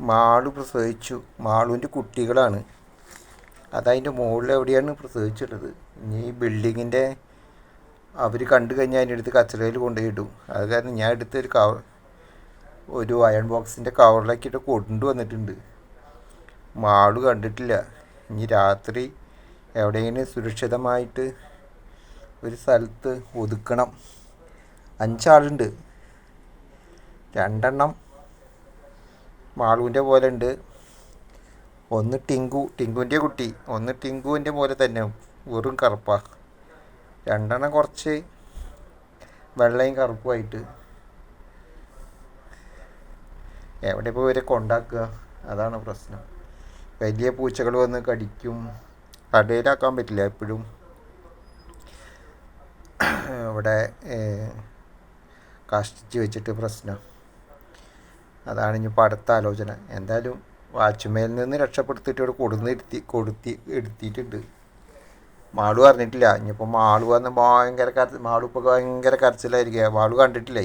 മാളു പ്രസവിച്ചു. മാളുവിന്റെ കുട്ടികളാണ്. അതതിന്റെ മുകളിൽ എവിടെയാണ് പ്രസവിച്ചിട്ടത് ഇനി ഈ ബിൽഡിങ്ങിന്റെ അവർ കണ്ടു കഴിഞ്ഞാൽ അതിന്റെ അടുത്ത് കച്ചറയിൽ കൊണ്ടുപോയി ഇടും അത് കാരണം ഞാൻ എടുത്തൊരു കവർ ഒരു അയൺ ബോക്സിന്റെ കവറിലാക്കിയിട്ട് കൊണ്ടുവന്നിട്ടുണ്ട്. മാളു കണ്ടിട്ടില്ല. ഇനി രാത്രി എവിടെയെങ്കിലും സുരക്ഷിതമായിട്ട് ഒരു സ്ഥലത്ത് ഒതുക്കണം. അഞ്ചാളുണ്ട്. രണ്ടെണ്ണം മാളുവിന്റെ പോലെ ഉണ്ട്. ഒന്ന് ടിങ്കു ടിങ്കുവിന്റെ കുട്ടി. ഒന്ന് ടിങ്കുവിന്റെ പോലെ തന്നെ വെറും കറുപ്പാ. രണ്ടെണ്ണം കുറച്ച് വെള്ളയും കറുപ്പുമായിട്ട്. എവിടെ ഇപ്പോൾ ഇവരെ കൊണ്ടാക്കുക? അതാണ് പ്രശ്നം. വലിയ പൂച്ചകൾ വന്ന് കടിക്കും. കടയിലാക്കാൻ പറ്റില്ല എപ്പോഴും. ഇവിടെ കഷ്ടിച്ച് വെച്ചിട്ട് പ്രശ്നം. അതാണ് ഇനിയിപ്പോൾ അടുത്ത ആലോചന. എന്തായാലും വാച്ച്മേൽ നിന്ന് രക്ഷപ്പെടുത്തിയിട്ട് ഇവിടെ കൊടുന്ന് ഇരുത്തി കൊടുത്തി എടുത്തിട്ടുണ്ട്. മാളു അറിഞ്ഞിട്ടില്ല. ഇനിയിപ്പോൾ മാളു വന്ന് ഭയങ്കര കരച്ച് മാളു ഇപ്പോൾ ഭയങ്കര കരച്ചിലായിരിക്കുക മാളു കണ്ടിട്ടില്ലേ?